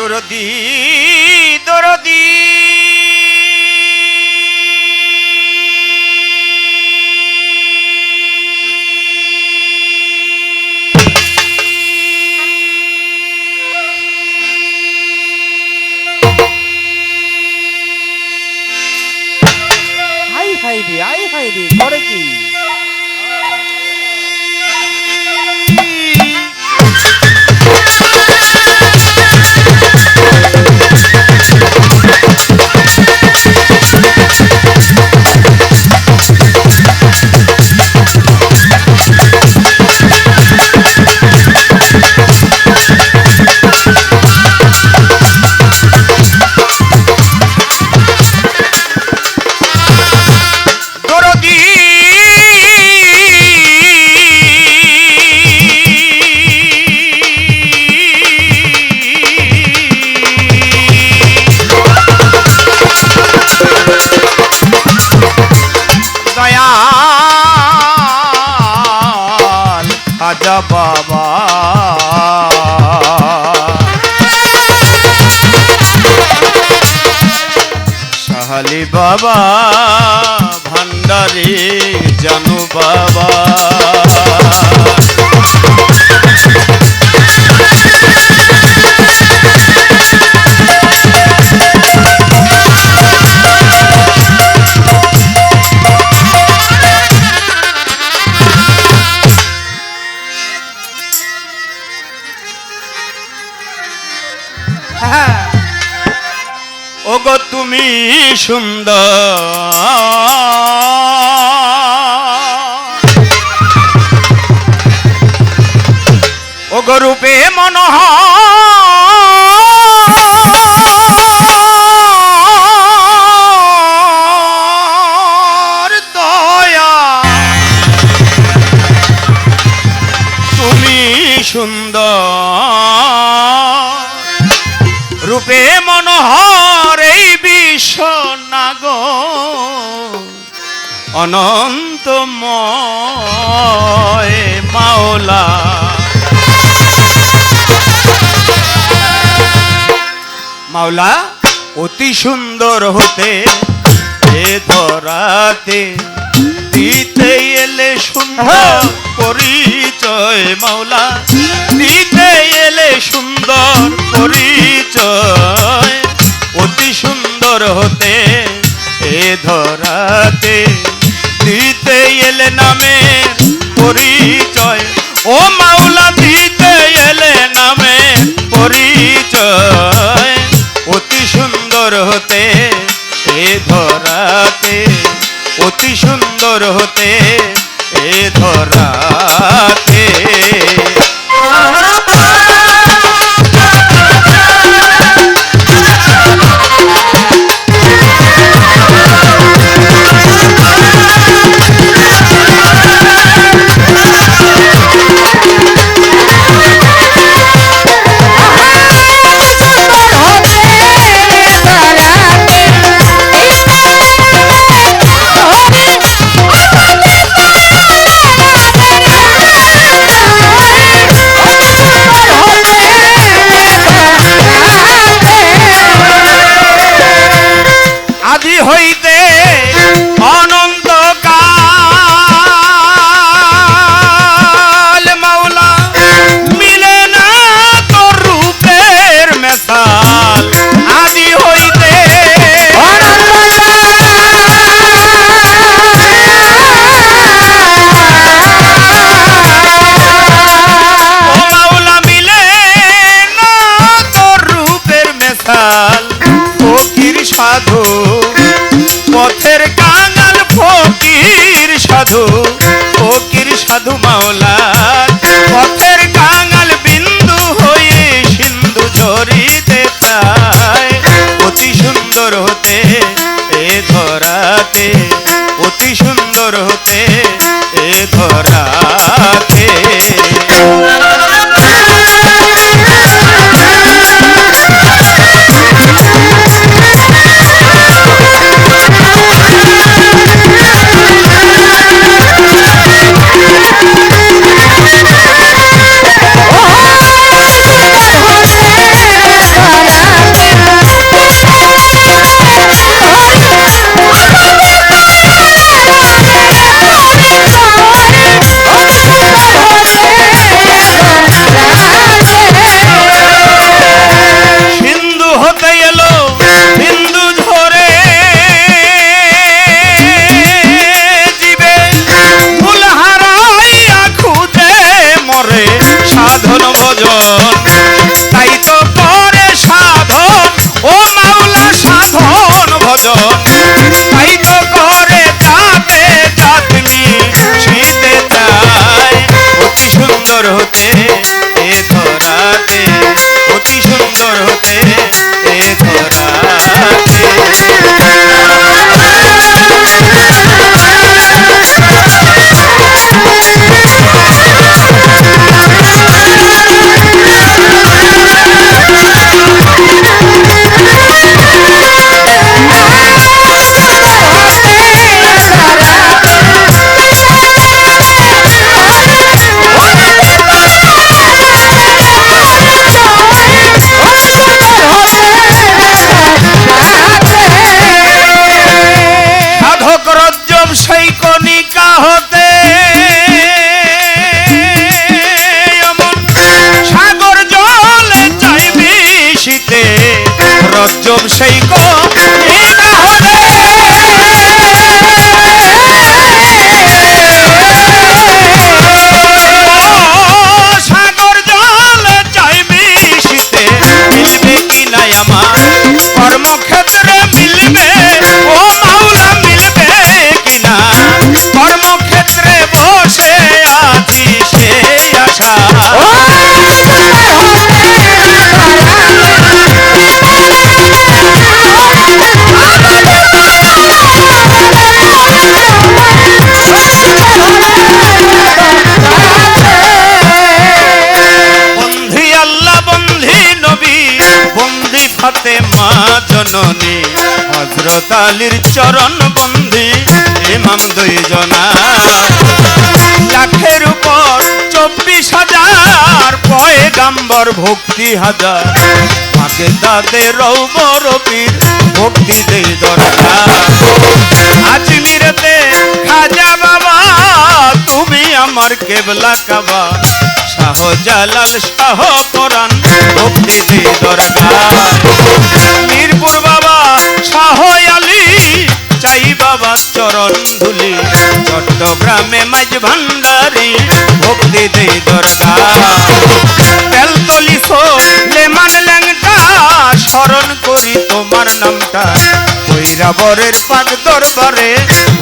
দরদি দরদি। হাই রে আই রে করে কি? সাহালি বাবা ভান্ডারি জানু বাবা। হ্যাঁ। তুমি সুন্দর। ওগো রূপে মনোহর দয়া। তুমি সুন্দর। রূপে মনোহর এই নাগ অনন্তময় মাওলা। মাওলা, অতি সুন্দর হতে এ ধরাতে দিতে এলে সুন্দর পরিচয় মাওলা দিতে এলে সুন্দর পরিচয় সুন্দর হতে এ ধরাতে দিতে এলে নামে পরিচয় oh. Oh. ফাতে মা জননী হজরত আলীর চরণ বন্ধি ইমাম দুই জনা লাখের উপর চব্বিশ হাজার পয়গাম্বর ভক্তি হাজার। মাকে তাদের রৌবরবীর ভক্তি দেই দরকার। কেবলা কাবা শাহজালাল শাহ কোরআন ভক্তি মিরপুর বাবা, শাহ আলী, চাই বাবা চরণ ধুলি। চট্টগ্রামে মাঝ ভান্ডারি ভক্তি দি দরকার। তেলতলি সো, লেমান ল্যাংটা, স্মরণ করি তোমার নামটা। কৈরাবরের পাক দরবারে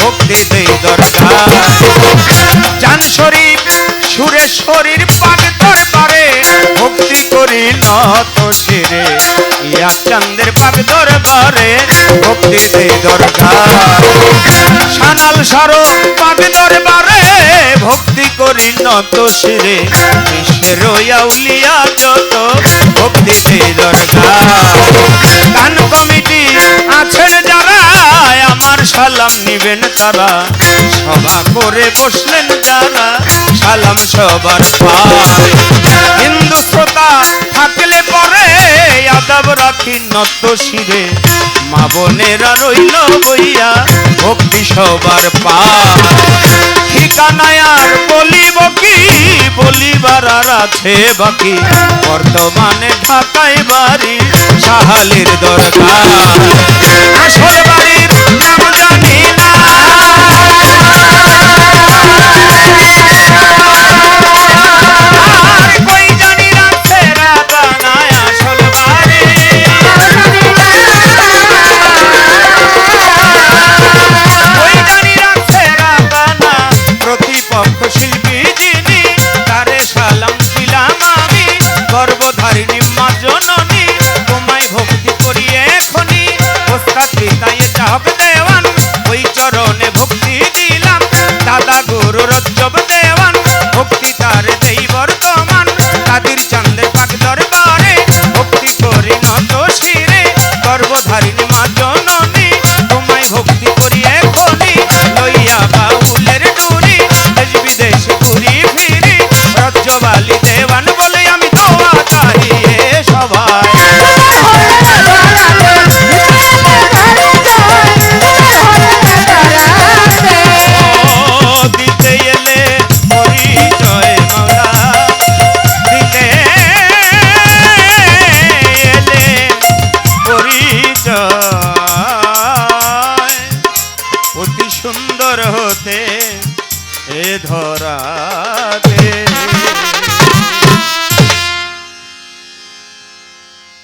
ভক্তি দেই দরকার জান শরীফ সুরেশ্বরীর পাক দরবারে ভক্তি করি নত শিরে। ইয়া চন্দ্রের পাক দরবারে ভক্তি দেই দরকার সানাল সারো পাক দরবারে ভক্তি করি নত শিরে। বিশ্বের উলিয়া যত ভক্তি দেই দরকার গান সালাম নিবেন তারা। সভা করে বসলেন যারা সালাম সবার পায়। হিন্দু শ্রোতা থাকলে পরে আদাব রাখি নত শিরে। মা বোনেরা রইল বইয়া, ভক্তি সবার পায়। ঠিকানায় আর বলিব কি? বলিবার আর আছে বাকি। বর্তমানে ঢাকায় বাড়ি, সাহালির দরকার। আসল বাড়ির